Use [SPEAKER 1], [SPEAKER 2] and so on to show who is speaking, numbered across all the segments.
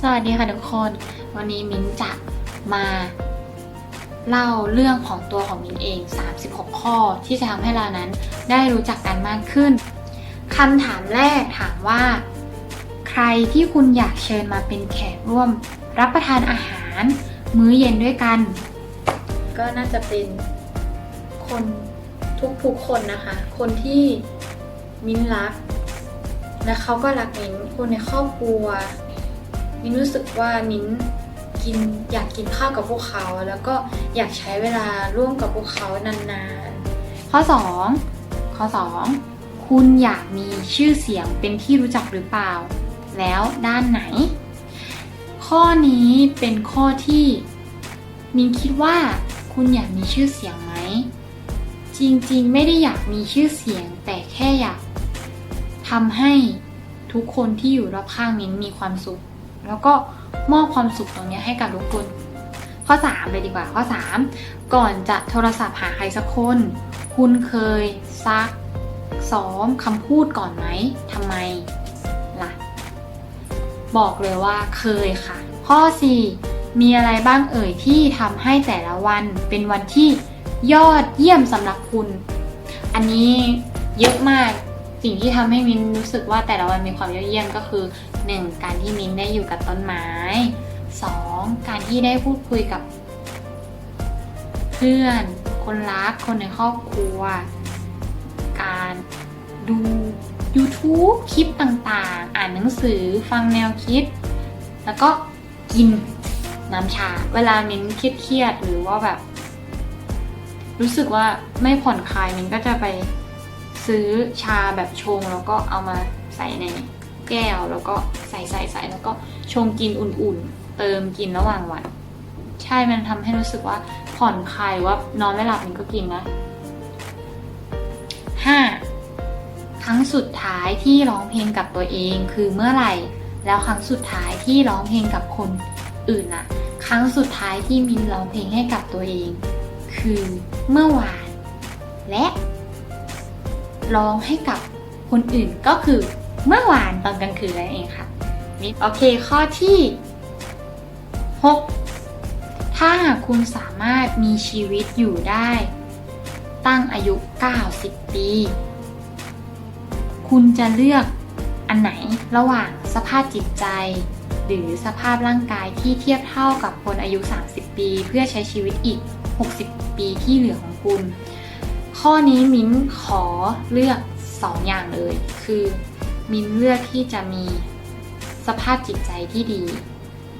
[SPEAKER 1] สวัสดีค่ะทุกคน วันนี้มิ้นจะมาเล่าเรื่องของตัวของมิ้นเอง 36 ข้อที่จะทำให้เรานั้นได้รู้จักกันมากขึ้นคำถามแรกถามว่า ใครที่คุณอยากเชิญมาเป็นแขกร่วม รับประทานอาหาร มื้อเย็นด้วยกัน ก็น่าจะเป็นคนทุกๆคนนะคะ คนที่มิ้นรัก และเขาก็รักมิ้นคนในครอบครัว มิ้นรู้สึกว่ามิ้นกินอยากกินข้าวกับพวกเขา แล้วก็อยากใช้เวลาร่วมกับพวกเขานานๆ ข้อ 2 ข้อ 2 คุณอยากมีชื่อเสียงเป็นที่รู้จักหรือเปล่า แล้วด้านไหน ข้อนี้เป็นข้อที่มิ้นคิดว่าคุณอยากมีชื่อเสียงไหม จริงๆ ไม่ได้อยากมีชื่อเสียงแต่แค่อยาก ทำให้ทุกคนที่อยู่รอบข้างมิ้นมีความสุข แล้วก็มอบความสุขตรงนี้ให้กับทุกคนข้อ 3 เลยดีกว่าข้อ 3 ก่อนจะโทรศัพท์หาใครสักคน คุณเคยซักซ้อมคำพูดก่อนไหมทำไมล่ะ บอกเลยว่าเคยค่ะ ข้อ 4 มีอะไรบ้างเอ่ยที่ทำให้แต่ละวันเป็นวันที่ยอดเยี่ยมสำหรับคุณ อันนี้เยอะมาก สิ่งที่ทำให้มินรู้สึกว่าแต่ละวันมีความยอดเยี่ยมก็คือ 1. การที่มินได้อยู่กับต้นไม้ 2. การที่ได้พูดคุยกับ เพื่อน คนรัก คนในครอบครัว การดู YouTube คลิปต่างๆ อ่านหนังสือฟังแนวคิด แล้วก็กินน้ำชา เวลามินเครียดๆหรือว่าแบบ รู้สึกว่าไม่ผ่อนคลายมินก็จะไป ซื้อชาแบบชงแล้วก็เอามาใส่ในแก้วแล้วก็ใส่ใส่ใส่แล้วก็ชงกินอุ่นๆ เติมกินระหว่างวัน ใช่มันทำให้รู้สึกว่าผ่อนคลายว่านอนไม่หลับมินก็กินนะห้าครั้งสุดท้ายที่ร้องเพลงกับตัวเองคือเมื่อไหร่ แล้วครั้งสุดท้ายที่ร้องเพลงกับคนอื่นน่ะครั้งสุดท้ายที่มินร้องเพลงให้กับตัวเอง คือเมื่อวานและ ร้องให้กับคนอื่นก็คือเมื่อวานตอนกลางคืนนั่นเองค่ะนี่โอเคข้อที่ 6 ถ้าหากคุณสามารถมีชีวิตอยู่ได้ ตั้งอายุ 90 ปี คุณจะเลือกอันไหนระหว่างสภาพจิตใจ หรือสภาพร่างกายที่เทียบเท่ากับคนอายุ 30 ปี เพื่อใช้ชีวิตอีก 60 ปีที่เหลือของคุณ ข้อนี้มิ้นขอเลือก 2 อย่างเลย คือมิ้นเลือกที่จะมีสภาพจิตใจที่ดี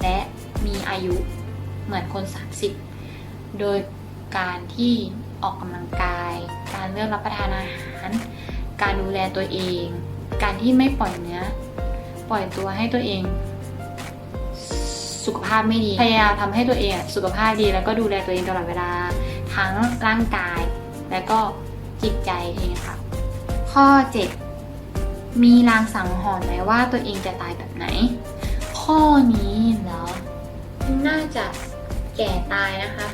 [SPEAKER 1] และมีอายุเหมือนคน 30 โดยการที่ออกกำลังกาย การเลือกรับประทานอาหาร การดูแลตัวเอง การที่ไม่ปล่อยเนื้อ ปล่อยตัวให้ตัวเอง สุขภาพไม่ดี พยายามทำให้ตัวเองสุขภาพดีแล้วก็ดูแลตัวเองตลอดเวลา ทั้งร่างกาย และก็จิตใจเองค่ะ ข้อ 7 มีลางสังหรณ์ไหมว่าตัวเองจะตายแบบไหน ข้อนี้เหรอน่าจะแก่ตายนะคะ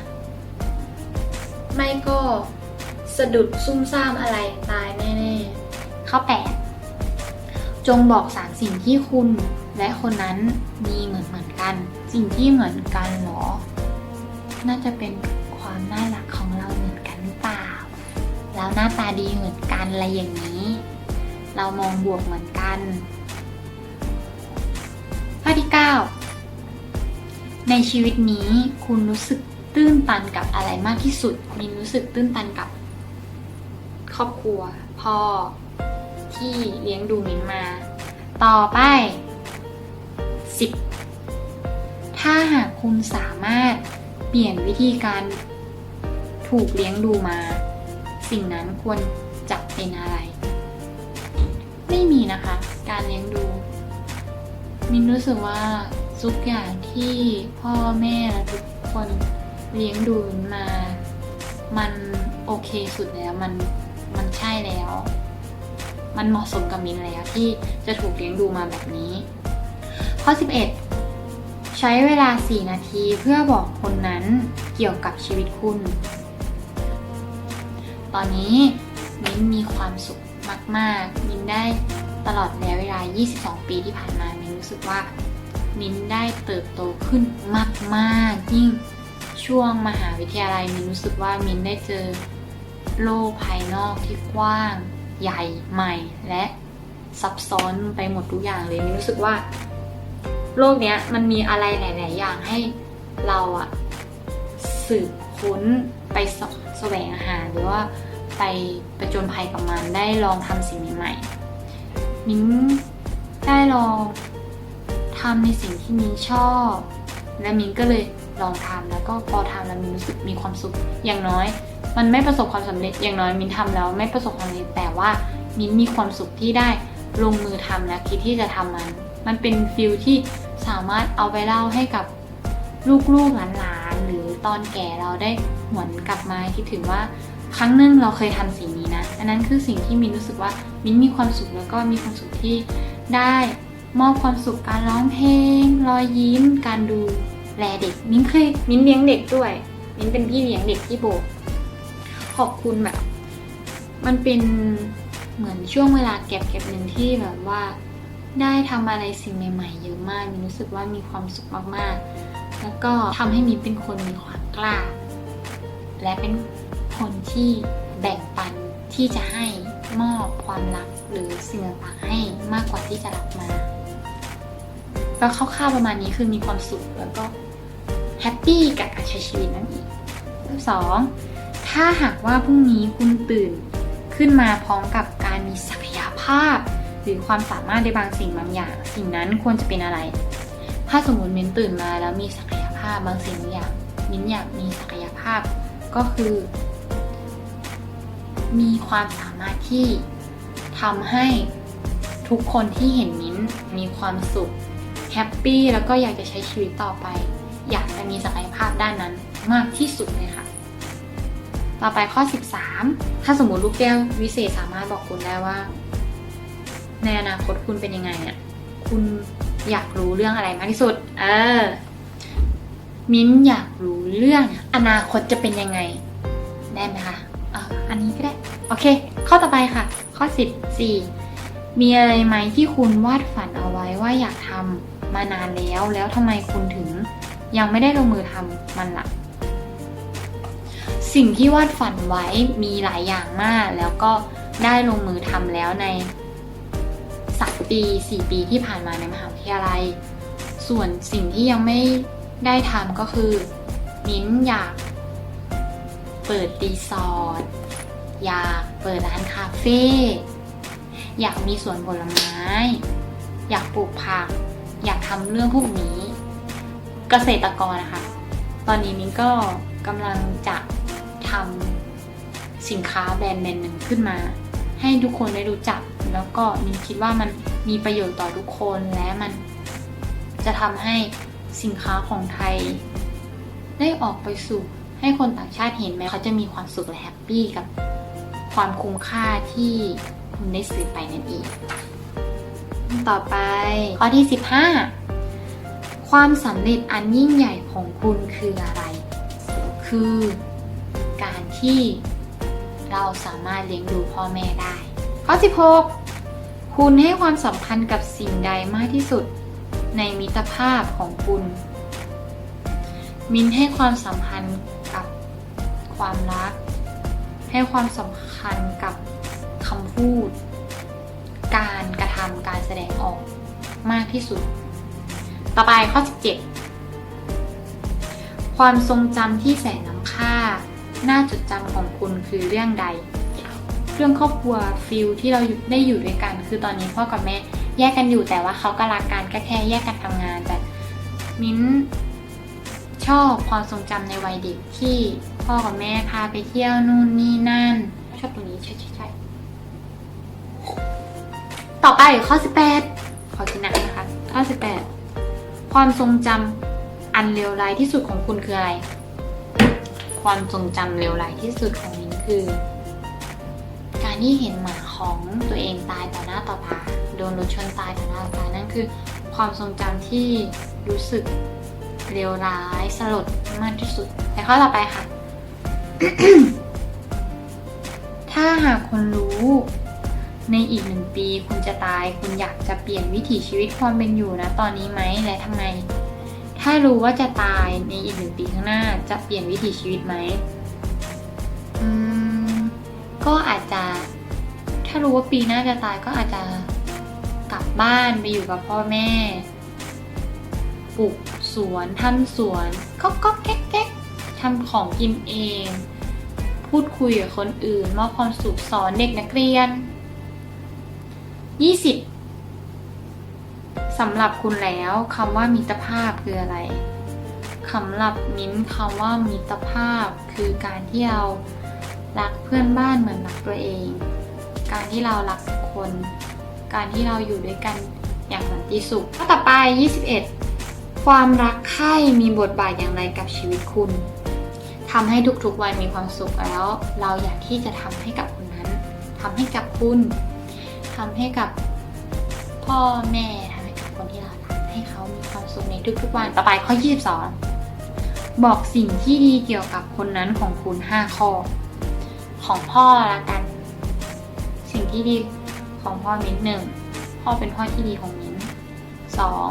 [SPEAKER 1] ไม่ก็สะดุดซุ่มซ่ามอะไรตายแน่ๆ ข้อ 8 จงบอกสามสิ่งที่คุณและคนนั้นมีเหมือนเหมือนกัน สิ่งที่เหมือนกันเหรอ น่าจะเป็น แล้วหน้าตาดีเหมือนกันอะไรอย่างนี้ เรามองบวกเหมือนกัน ข้อที่ 9 ในชีวิตนี้คุณรู้สึกตื้นตันกับอะไรมากที่สุด มินรู้สึกตื้นตันกับ ครอบครัว พ่อที่เลี้ยงดูมินมา ต่อไป 10 ถ้าหากคุณสามารถเปลี่ยนวิธีการถูกเลี้ยงดูมา สิ่งนั้นควรจะเป็นอะไร ไม่มีนะคะ การเลี้ยงดู มินรู้สึกว่าทุกอย่างที่พ่อแม่และทุกคนเลี้ยงดูมินมา มันโอเคสุดแล้วมันมันใช่แล้ว มันเหมาะสมกับมินแล้วที่จะถูกเลี้ยงดูมาแบบนี้ ข้อ 11 ใช้เวลา 4 นาทีเพื่อบอกคนนั้นเกี่ยวกับชีวิตคุณ ตอนนี้มิ้นมีความสุขมาก ๆ มินได้ตลอดระยะเวลา 22 ปีที่ผ่านมา มินรู้รู้สึกว่า มิ้นได้เติบโตขึ้นมาก ๆ ยิ่งช่วงมหาวิทยาลัย มิ้นรู้สึกว่ามิ้นได้เจอโลกภายนอกที่กว้าง ใหญ่ใหม่ และซับซ้อนไปหมดทุกอย่างเลย มิ้นรู้สึกว่า โลกเนี้ยมันมีอะไรหลาย ๆ อย่างให้เราอะสืบค้นไปส แสวงหาหรือว่าไปประจนภัยกับมันได้ลองทำสิ่งใหม่ๆมิ้นได้ลองทำในสิ่งที่มิ้นชอบ และมิ้นก็เลยลองทำแล้วก็พอทำแล้วมิ้นรู้สึกมีความสุขอย่างน้อย มันไม่ประสบความสำเร็จอย่างน้อยมิ้นทำแล้วไม่ประสบความสำเร็จแต่ว่ามิ้นมีความสุขที่ได้ลงมือทำและคิดที่จะทำมัน มันเป็นฟิลที่สามารถเอาไปเล่าให้กับลูกๆหลานๆหรือตอนแก่เราได้ หวนกลับมาคิดถึงว่าครั้งหนึ่งเราเคยทำสิ่งนี้นะ อันนั้นคือสิ่งที่มินรู้สึกว่ามินมีความสุขแล้วก็มีความสุขที่ได้มอบความสุขการร้องเพลง รอยยิ้ม การดูแลเด็ก มินเคยมินเลี้ยงเด็กด้วย มินเป็นพี่เลี้ยงเด็กที่โบสถ์ขอบคุณแบบ มันเป็นเหมือนช่วงเวลาเก็บเก็บหนึ่งที่แบบว่า ได้ทำอะไรสิ่งใหม่ๆเยอะมากมินรู้สึกว่ามีความสุขมากๆ แล้วก็ทำให้มินเป็นคนมีความกล้า และเป็นคนที่แบ่งปันที่จะให้มอบความรักหรือสิ่งต่างๆให้มากกว่าที่จะรับมาก็คร่าวๆประมาณนี้คือมีความสุขแล้วก็แฮปปี้กับการใช้ชีวิตนั่นเองสองถ้าหากว่าพรุ่งนี้คุณตื่นขึ้นมาพร้อมกับการมีศักยภาพ หรือความสามารถในบางสิ่งบางอย่าง สิ่งนั้นควรจะเป็นอะไร ถ้าสมมติมิ้นตื่นมาแล้วมีศักยภาพบางสิ่งบางอย่างมิ้นอยากมีศักยภาพ ก็คือ มีความสามารถที่ทำให้ทุกคนที่เห็นมิ้นมีความสุขแฮปปี้แล้วก็อยากจะใช้ชีวิตต่อไป อยากจะมีศักยภาพด้านนั้นมากที่สุดเลยค่ะ ต่อไปข้อ 13 ถ้าสมมติลูกแก้ววิเศษสามารถบอกคุณได้ว่าในอนาคตคุณเป็นยังไงอะคุณอยากรู้เรื่องอะไรมากที่สุด เออ มิ้นอยากรู้เรื่องอนาคตจะเป็นยังไง ได้ไหมคะอะอันนี้ก็ได้ โอเค ข้อต่อไปค่ะ ข้อ 14 มีอะไรไหมที่คุณวาดฝันเอาไว้ว่าอยากทำมานานแล้ว แล้วทำไมคุณถึงยังไม่ได้ลงมือทำมันละ่ะ สิ่งที่วาดฝันไว้มีหลายอย่างมาก แล้วก็ได้ลงมือทำแล้วในสามปีสี่ปีที่ผ่านมาในมหาวิทยาลัย ส่วนสิ่งที่ยังไม่ ได้ทำก็คือ มิ้นอยากเปิดรีสอร์ทอยากเปิดร้านคาเฟ่อยากมีสวนผลไม้ อยากปลูกผัก อยากทำเรื่องพวกนี้เกษตรกรนะคะ ตอนนี้มิ้นก็กำลังจะทำสินค้าแบรนด์แบรนด์หนึ่งขึ้นมา ให้ทุกคนได้รู้จัก แล้วก็มิ้นคิดว่ามันมีประโยชน์ต่อทุกคนและมันจะทำให้ สินค้าของไทย ได้ออกไปสู่ให้คนต่างชาติเห็นไหมเขาจะมีความสุขและแฮปปี้กับความคุ้มค่าที่คุณได้ซื้อไปนั่นเองต่อไปข้อที่ 15 ความสำเร็จอันยิ่งใหญ่ของคุณคืออะไร คือการที่เราสามารถเลี้ยงดูพ่อแม่ได้ ข้อ 16 คุณให้ความสำคัญกับสิ่งใดมากที่สุด ในมิตรภาพของคุณ มินให้ความสำคัญกับความรัก ให้ความสำคัญกับคำพูด การกระทำการแสดงออกมากที่สุด ต่อไปข้อ 17 ความทรงจำที่แสนล้ำค่าน่าจดจำของคุณคือเรื่องใด เรื่องครอบครัวฟิลที่เราได้อยู่ด้วยกัน คือตอนนี้พ่อกับแม่ แยกกันอยู่แต่ว่าเขาก็รักกันก็แค่แยกกันทำงานแต่มิ้นชอบความทรงจำในวัยเด็กที่พ่อกับแม่พาไปเที่ยวนู่นนี่นั่น ชอบตรงนี้ใช่ใช่ใช่ต่อไปข้อ18ขอชนะนะคะ ข้อ18ความทรงจำอันเลวร้ายที่สุดของคุณคืออะไร ความทรงจำเลวร้ายที่สุดของมิ้นคือ การที่เห็นหมาของตัวเองตายต่อหน้าต่อตาโดนรถชนตายต่อหน้าต่อตานั่นคือความทรงจำที่รู้สึกเลวร้ายสลดมากที่สุดแต่ข้อต่อไปค่ะ ถ้าหากคนรู้ในอีกหนึ่งปีคุณจะตายคุณอยากจะเปลี่ยนวิถีชีวิตความเป็นอยู่นะตอนนี้ไหมและทำไม ถ้ารู้ว่าจะตายในอีกหนึ่งปีข้างหน้าจะเปลี่ยนวิถีชีวิตไหมก็อาจจะารู้ว่าปีหน้าจะตายก็อาจจะกลับบ้านไปอยู่กับพ่อแม่ ปลูกสวนทำสวนก็ก็แก๊กแก๊กทำของกินเอง พูดคุยกับคนอื่นมอบความสุขสอนเด็กนักเรียน 20สำหรับคุณแล้วคำว่ามิตรภาพคืออะไรสำหรับมิ้นคำว่ามิตรภาพคือการที่เรารักเพื่อนบ้านเหมือนรักตัวเอง การที่เรารักคน การที่เราอยู่ด้วยกันอย่างสันติสุขข้อต่อไป 21 ความรักใคร่มีบทบาทอย่างไรกับชีวิตคุณทำให้ทุกๆวันมีความสุขแล้ว เราอยากที่จะทำให้กับคนนั้นทำให้กับคุณทำให้กับพ่อแม่ทำให้กับคนที่เรารักให้เขามีความสุขในทุกๆวันต่อไปข้อ 22 บอกสิ่งที่ดีเกี่ยวกับคนนั้นของคุณ 5 ข้อ ของพ่อละกัน สิ่งที่ดีของพ่อมิ้นหนึ่งพ่อเป็นพ่อที่ดีของมิ้นสอง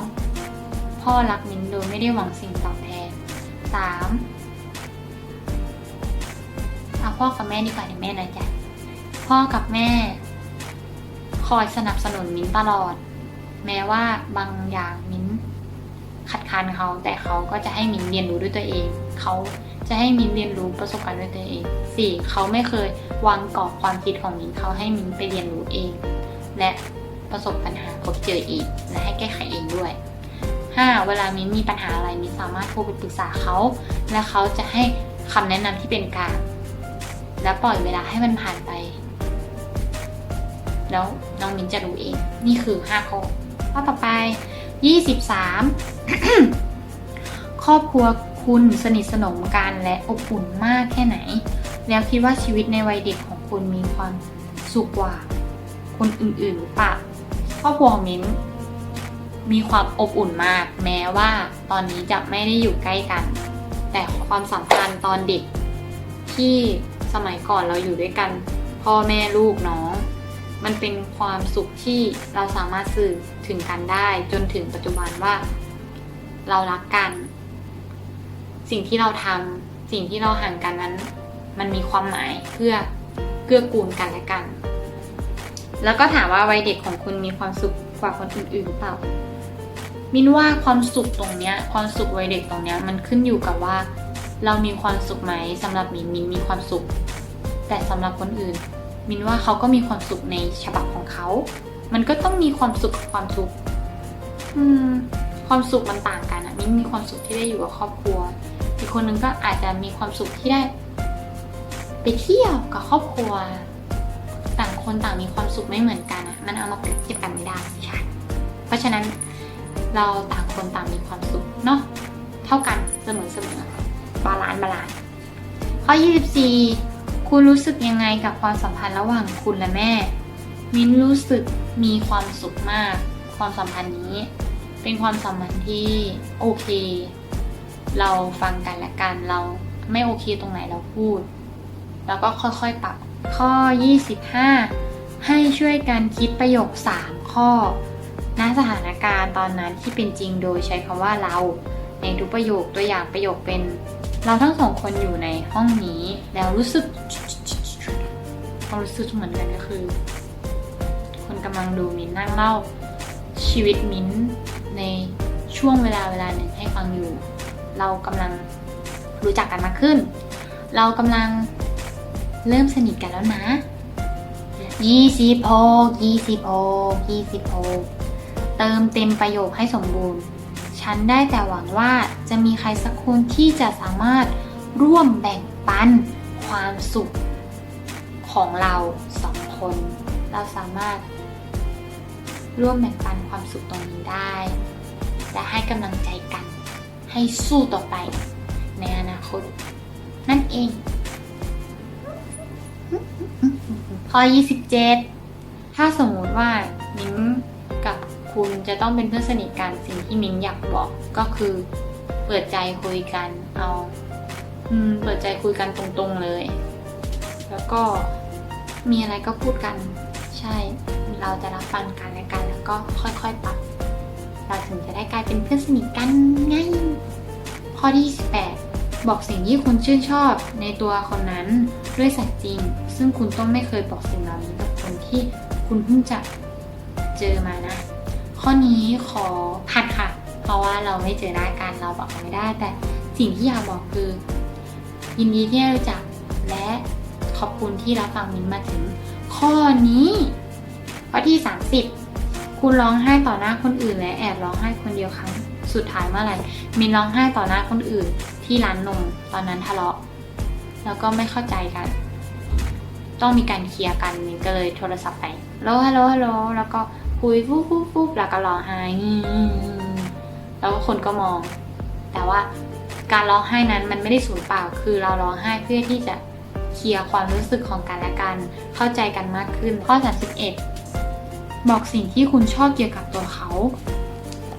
[SPEAKER 1] พ่อรักมิ้นโดยไม่ได้หวังสิ่งตอบแทนสามเอาพ่อกับแม่ดีกว่าเดี๋ยวแม่นะจ๊ะพ่อกับแม่ คอยสนับสนุนมิ้นตลอด แม้ว่าบางอย่างมิ้นขัดขานเขาแต่เขาก็จะให้มิ้นเรียนรู้ด้วยตัวเองเขา จะให้มิ้นเรียนรู้ประสบการณ์ด้วยตัวเองสี่เขาไม่เคยวางกรอบความคิดของมิ้นเขาให้มิ้นไปเรียนรู้เอง และประสบปัญหาพบเจออีกและให้แก้ไขเองด้วย 5. เวลามิ้นมีปัญหาอะไรมิ้นสามารถโทรไปปรึกษาเขา และเขาจะให้คำแนะนำที่เป็นกลางและปล่อยเวลาให้มันผ่านไป แล้วน้องมิ้นจะรู้เอง นี่คือ 5 ข้อข้อต่อไป 23 ครอบครัว คุณสนิทสนมกันและอบอุ่นมากแค่ไหน แล้วคิดว่าชีวิตในวัยเด็กของคุณมีความสุขกว่า คนอื่นๆหรือเปล่าครอบครัวของมิ้นมีความอบอุ่นมาก แม้ว่าตอนนี้จะไม่ได้อยู่ใกล้กัน แต่ความสัมพันธ์ตอนเด็ก ที่สมัยก่อนเราอยู่ด้วยกัน พ่อแม่ลูกน้อง มันเป็นความสุขที่เราสามารถสื่อถึงกันได้ จนถึงปัจจุบันว่า เรารักกัน สิ่งที่เราทำสิ่งที่เราห่างกันนั้น มันมีความหมายเพื่อเกื้อกูลกันและกัน แล้วก็ถามว่าวัยเด็กของคุณมีความสุขกว่าคนอื่นๆหรือเปล่า มินว่าความสุขตรงเนี้ย ความสุขวัยเด็กตรงเนี้ยมันขึ้นอยู่กับว่า เรามีความสุขไหมสำหรับมินมินมีความสุข แต่สำหรับคนอื่น มินว่าเขาก็มีความสุขในฉบับของเขา มันก็ต้องมีความสุขกับความทุกข์ความสุขมันต่างกันอะมินมีความสุขที่ได้อยู่กับครอบครัว คนนึงก็อาจจะมีความสุขที่ได้ ไปเที่ยวกับครอบครัว ต่างคนต่างมีความสุขไม่เหมือนกันอะมันเอามาเปรียบเทียบกันไม่ได้ใช่เพราะฉะนั้นเราต่างคนต่างมีความสุขเนาะเท่ากันเสมอเสมอบาลานซ์บาลานซ์ข้อ 24 คุณรู้สึกยังไงกับความสัมพันธ์ระหว่างคุณและแม่ มิ้นรู้สึกมีความสุขมาก ความสัมพันธ์นี้ เป็นความสัมพันธ์ที่โอเค เราฟังกันและกัน เราไม่โอเคตรงไหนเราพูด แล้วก็ค่อยๆปรับ ข้อ 25 ให้ช่วยกันคิดประโยค 3 ข้อณสถานการณ์ตอนนั้นที่เป็นจริงโดยใช้คำว่าเรา ในทุกประโยคตัวอย่างประโยคเป็น เราทั้งสองคนอยู่ในห้องนี้ แล้วรู้สึกความรู้สึกเหมือนกันก็คือ คนกำลังดูมินนั่งเล่าชีวิตมิ้นในช่วงเวลาเวลาหนึ่งให้ฟังอยู่ เรากำลังรู้จักกันมากขึ้น เรากำลังเริ่มสนิทกันแล้วนะยี่สิบหกยี่สิบหกยี่สิบหกเติมเต็มประโยคให้สมบูรณ์ ฉันได้แต่หวังว่าจะมีใครสักคนที่จะสามารถร่วมแบ่งปันความสุขของเราสองคน เราสามารถร่วมแบ่งปันความสุขตรงนี้ได้ และให้กำลังใจกัน ให้สู้ต่อไป ในอนาคต นั่นเอง ข้อ 27 ถ้าสมมุติว่ามิ้งกับคุณจะต้องเป็นเพื่อนสนิทกันสิ่งที่มิ้งอยากบอกก็คือ เปิดใจคุยกันเอาอืมเปิดใจคุยกันตรงๆเลย แล้วก็มีอะไรก็พูดกัน ใช่ช่เราจะรับฟังกันและกัน แล้วก็ค่อยๆปรับ เราถึงจะได้กลายเป็นเพื่อนสนิทกันไงข้อที่18บอกสิ่งที่คุณชื่นชอบในตัวคนนั้นด้วยสัตย์จริง ซึ่งคุณต้องไม่เคยบอกสิ่งเหล่านี้กับคนที่คุณเพิ่งจะเจอมานะ ข้อนี้ขอผัดค่ะ เพราะว่าเราไม่เจอหน้ากันเราบอกไม่ได้ แต่สิ่งที่อยากบอกคือ ยินดีที่ได้รู้จักและขอบคุณที่รับฟังมินมาถึง ข้อนี้ ข้อที่ 30 คุณร้องไห้ต่อหน้าคนอื่นและแอบร้องไห้คนเดียวครั้งสุดท้ายเมื่อไหร่มินร้องไห้ต่อหน้าคนอื่น ที่ร้านนมตอนนั้นทะเลาะ แล้วก็ไม่เข้าใจกัน ต้องมีการเคลียร์กันมินก็เลยโทรศัพท์ไปฮัลโหลฮัลโหลฮัลโหลแล้วก็คุยปุ๊บปุ๊บปุ๊บแล้วก็ร้องไห้แล้วคนก็มอง แต่ว่าการร้องไห้นั้นมันไม่ได้สูญเปล่า คือเราร้องไห้เพื่อที่จะเคลียร์ความรู้สึกของกันและกัน เข้าใจกันมากขึ้น ข้อ 31 บอกสิ่งที่คุณชอบเกี่ยวกับตัวเขา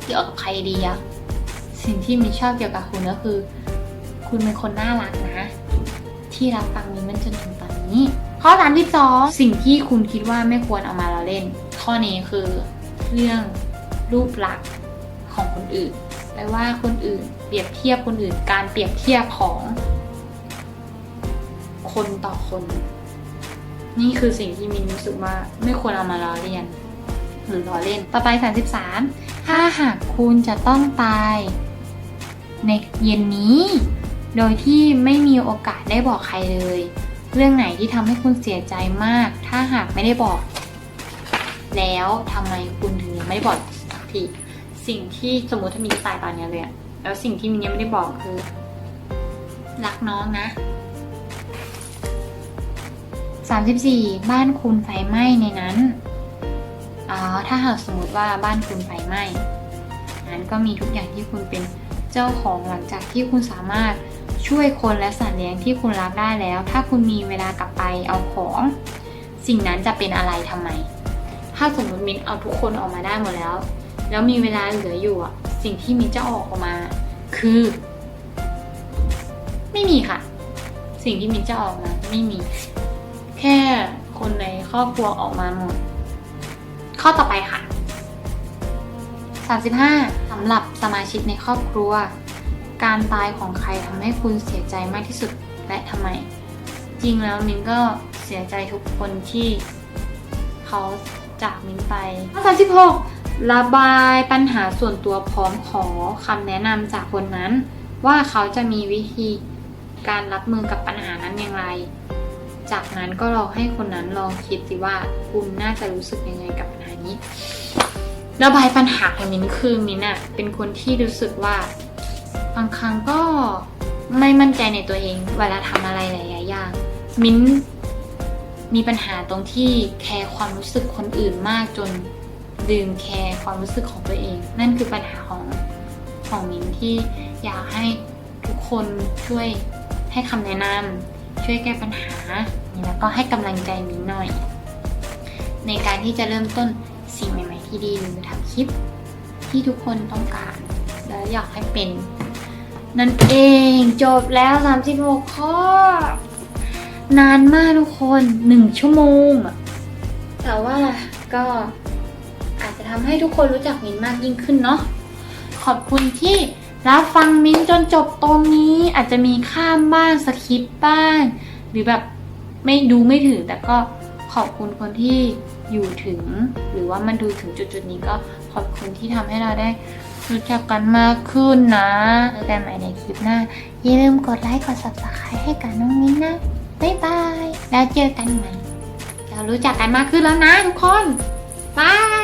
[SPEAKER 1] เกี่ยวกับใครดีอะสิ่งที่มินชอบเกี่ยวกับคุณก็คือ คุณเป็นคนน่ารักนะ ที่รับฟังมินมันจนถึงตอนนี้ ข้อ32สิ่งที่คุณคิดว่าไม่ควรเอามาเราเล่น ข้อนี้คือเรื่องรูปลักษณ์ของคนอื่นแปลว่าคนอื่น เปรียบเทียบคนอื่น การเปรียบเทียบของคนต่อคน นี่คือสิ่งที่มินรู้สึกว่าไม่ควรเอามาล้อเลียน หรือล้อเล่น ต่อไป 33 ถ้าหากคุณจะต้องตาย ในเย็นนี้ โดยที่ไม่มีโอกาสได้บอกใครเลย เรื่องไหนที่ทำให้คุณเสียใจมาก ถ้าหากไม่ได้บอก แล้วทำไมคุณถึงยังไม่ได้บอกสักทีสิ่งที่สมมติถ้ามินจะตายตอนนี้เลยอะแล้วสิ่งที่มินยังไม่ได้บอกคือ รักน้องนะ 34 บ้านคุณไฟไหม้ในนั้น อ๋อถ้าหากสมมติว่าบ้านคุณไฟไหม้นั้นก็มีทุกอย่างที่คุณเป็นเจ้าของหลังจากที่คุณสามารถช่วยคนและสัตว์เลี้ยงที่คุณรักได้แล้ว ถ้าคุณมีเวลากลับไปเอาของ สิ่งนั้นจะเป็นอะไรทำไม ถ้าสมมติมินเอาทุกคนออกมาได้หมดแล้ว แล้วมีเวลาเหลืออยู่อะสิ่งที่มินจะออกออกมา คือ ไม่มีค่ะ สิ่งที่มินจะออกมาไม่มี แค่คนในครอบครัวออกมาหมด ข้อต่อไปค่ะ 35สำหรับสมาชิกในครอบครัว การตายของใครทำให้คุณเสียใจมากที่สุดและทำไม จริงแล้วมินก็เสียใจทุกคนที่เขาจากมินไปข้อ36ระบายปัญหาส่วนตัวพร้อมขอคำแนะนำจากคนนั้น ว่าเขาจะมีวิธีการรับมือกับปัญหานั้นอย่างไร จากนั้นก็ลองให้คนนั้นลองคิดสิว่าคุณน่าจะรู้สึกยังไงกับปัญหา นี้ระบายปัญหาของมินคือมินอะเป็นคนที่รู้สึกว่าบางครั้งก็ไม่มั่นใจในตัวเองเวลาทำอะไรหลายๆอย่าง มินมีปัญหาตรงที่แคร์ความรู้สึกคนอื่นมากจนลืมแคร์ความรู้สึกของตัวเอง นั่นคือปัญหาของของมินที่อยากให้ทุกคนช่วยให้คำแนะนำช่วยแก้ปัญหาแล้วก็ให้กำลังใจมินหน่อย ในการที่จะเริ่มต้น สิ่งใหม่ๆที่ดีหรือทำคลิปที่ทุกคนต้องการ และอยากให้เป็น นั่นเองจบแล้ว 36 ข้อ นานมากทุกคน 1 ชั่วโมง แต่ว่าก็อาจจะทำให้ทุกคนรู้จักมินมากยิ่งขึ้นเนาะขอบคุณที่รับฟังมินจนจบตรงนี้อาจจะมีข้ามบ้างสคิปบ้าง หรือแบบไม่ดูไม่ถึงแต่ก็ขอบคุณคนที่ อยู่ถึง หรือว่ามันดูถึงจุดๆนี้ก็ขอบคุณที่ทำให้เราได้รู้จักกันมากขึ้นนะเจอกันใหม่ในคลิปหน้า อย่าลืมกดไลค์ กด subscribe ให้กับน้องมิ้นนะ บ๊ายบาย แล้วเจอกันใหม่ เรารู้จักกันมากขึ้นแล้วนะทุกคน บาย